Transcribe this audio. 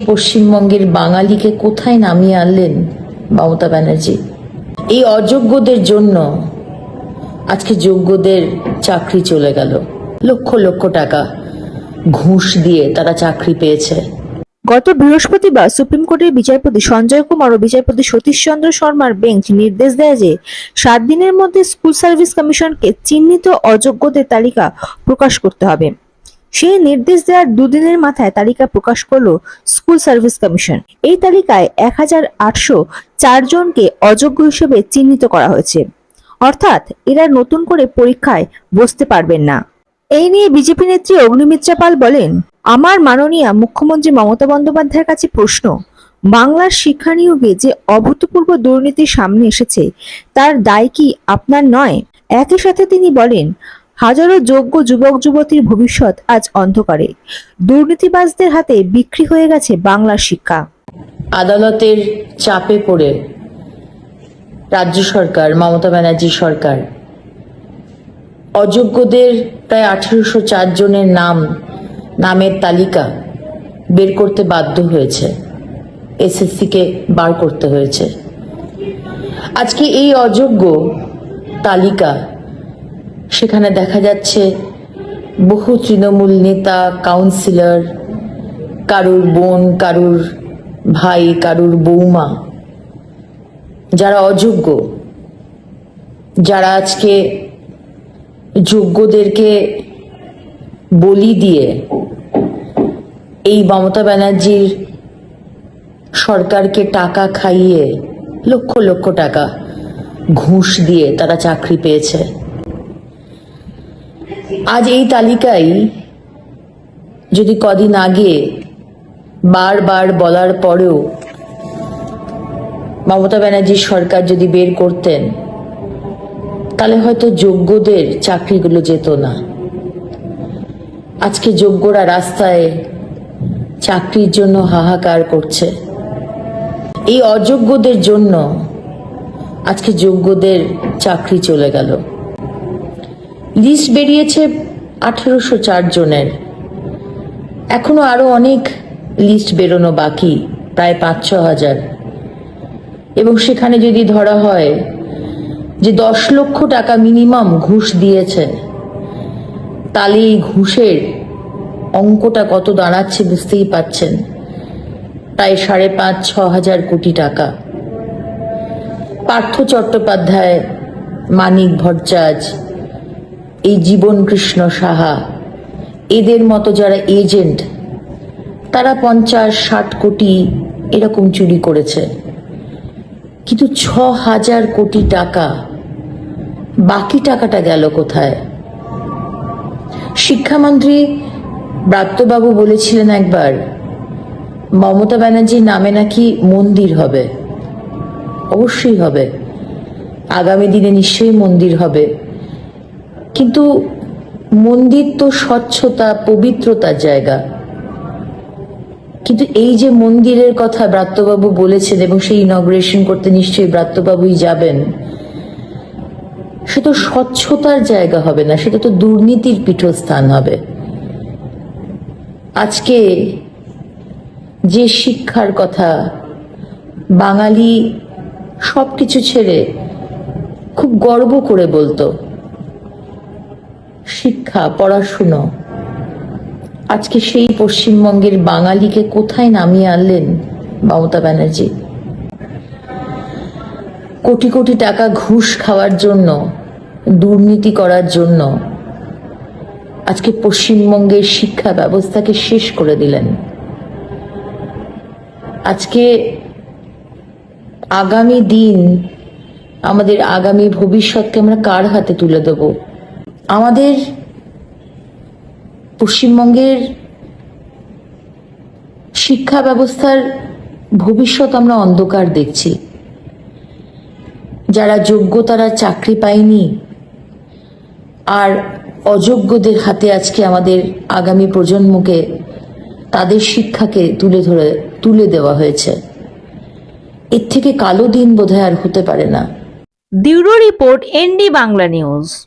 পশ্চিমবঙ্গের বাঙালিকে কোথায় নামিয়ে আনলেন মমতা ব্যানার্জি? এই অযোগ্যদের জন্য আজকে যোগ্যদের চাকরি চলে গেল। লক্ষ লক্ষ টাকা ঘুষ দিয়ে তারা চাকরি পেয়েছে। গত বৃহস্পতিবার সুপ্রিম কোর্টের বিচারপতি সঞ্জয় কুমার ও বিচারপতি সতীশ চন্দ্র শর্মার বেঞ্চ নির্দেশ দেয় যে, সাত দিনের মধ্যে স্কুল সার্ভিস কমিশনকে চিহ্নিত অযোগ্যদের তালিকা প্রকাশ করতে হবে। সেই নির্দেশ দেওয়ার দুদিনের মাথায় তালিকা প্রকাশ করল স্কুল সার্ভিস কমিশন। এই তালিকায় এক হাজার আটশো চার জনকে অযোগ্য হিসেবে চিহ্নিত করা হয়েছে। অর্থাৎ এরা নতুন করে পরীক্ষায় বসতে পারবেন না। এই নিয়ে বিজেপি নেত্রী অগ্নিমিত্রা পাল বলেন, আমার মাননীয় মুখ্যমন্ত্রী মমতা বন্দ্যোপাধ্যায়ের কাছে প্রশ্ন, বাংলার শিক্ষা নিয়োগে যে অভূতপূর্ব দুর্নীতি সামনে এসেছে, তার দায় কি আপনার নয়? একই সাথে তিনি বলেন হাজারো যোগ্য যুবক যুবতীর ভবিষ্যৎ আজ অন্ধকারে। দুর্নীতিবাজদের হাতে বিক্রি হয়ে গেছে বাংলা শিক্ষা। আদালতের চাপে পড়ে রাজ্য সরকার, মমতা ব্যানার্জি সরকার। অযোগ্যদের প্রায় আঠেরোশো চার জনের নাম, নামের তালিকা বের করতে বাধ্য হয়েছে। এসএসসিকে বার করতে হয়েছে। আজকে এই অযোগ্য তালিকা সেখানে দেখা যাচ্ছে বহু তৃণমূল নেতা কাউন্সিলর কারুর বোন, কারুর ভাই, কারুর বৌমা, যারা অযোগ্য, যারা আজকে যোগ্যদেরকে বলি দিয়ে এই মমতা ব্যানার্জির সরকারকে টাকা খাইয়ে লক্ষ লক্ষ টাকা ঘুষ দিয়ে তারা চাকরি পেয়েছে। আজ এই তালিকায় যদি কদিন আগে বারবার বলার পরেও মমতা ব্যানার্জির সরকার যদি বের করতেন, তাহলে হয়তো যোগ্যদের চাকরিগুলো যেত না। আজকে যোগ্যরা রাস্তায় চাকরির জন্য হাহাকার করছে। এই অযোগ্যদের জন্য আজকে যোগ্যদের চাকরি চলে গেল। লিস্ট বেরিয়েছে আঠেরোশো চার জনের। এখনও আরও অনেক লিস্ট বেরোনো বাকি, প্রায় পাঁচ ছ হাজার এবং সেখানে যদি ধরা হয় যে দশ লক্ষ টাকা মিনিমাম ঘুষ দিয়েছে তাহলে এই ঘুষের অঙ্কটা কত দাঁড়াচ্ছে বুঝতেই পাচ্ছেন প্রায় সাড়ে পাঁচ ছ হাজার কোটি টাকা। পার্থ চট্টোপাধ্যায়, মানিক ভট্টাচার্য এই জীবন কৃষ্ণ সাহা। এদের মতো যারা এজেন্ট, তারা পঞ্চাশ, ষাট কোটি এরকম চুরি করেছে। কিন্তু ছ হাজার কোটি টাকা, বাকি টাকাটা গেল কোথায়? শিক্ষামন্ত্রী ব্রাত্যবাবু বলেছিলেন একবার, মমতা ব্যানার্জির নামে নাকি মন্দির হবে। অবশ্যই হবে। আগামী দিনে নিশ্চয়ই মন্দির হবে। কিন্তু মন্দির তো স্বচ্ছতা, পবিত্রতার জায়গা। কিন্তু এই যে মন্দিরের কথা ব্রাত্যবাবু বলেছেন এবং সেই ইনগ্রেশন করতে নিশ্চয়ই ব্রাত্যবাবুই যাবেন সে তো স্বচ্ছতার জায়গা হবে না, সেটা তো দুর্নীতির পীঠস্থান হবে। আজকে যে শিক্ষার কথা, বাঙালি সবকিছু ছেড়ে খুব গর্ব করে বলতো শিক্ষা, পড়াশুনো। আজকে সেই পশ্চিমবঙ্গের বাঙালিকে কোথায় নামিয়ে আনলেন মমতা ব্যানার্জি? কোটি কোটি টাকা ঘুষ খাওয়ার জন্য, দুর্নীতি করার জন্য আজকে পশ্চিমবঙ্গের শিক্ষা ব্যবস্থাকে শেষ করে দিলেন। আজকে আগামী দিন আমাদের আগামী ভবিষ্যৎকে আমরা কার হাতে তুলে দেব? আমাদের পশ্চিমবঙ্গের শিক্ষা ব্যবস্থার ভবিষ্যৎ আমরা অন্ধকার দেখছি। যারা যোগ্য তারা চাকরি পায়নি আর অযোগ্যদের হাতে আজকে আমাদের আগামী প্রজন্মকে তাদের শিক্ষাকে তুলে ধরে, তুলে দেওয়া হয়েছে। এর থেকে কালো দিন বোধহয় আর হতে পারে না। Bureau report ND Bangla news.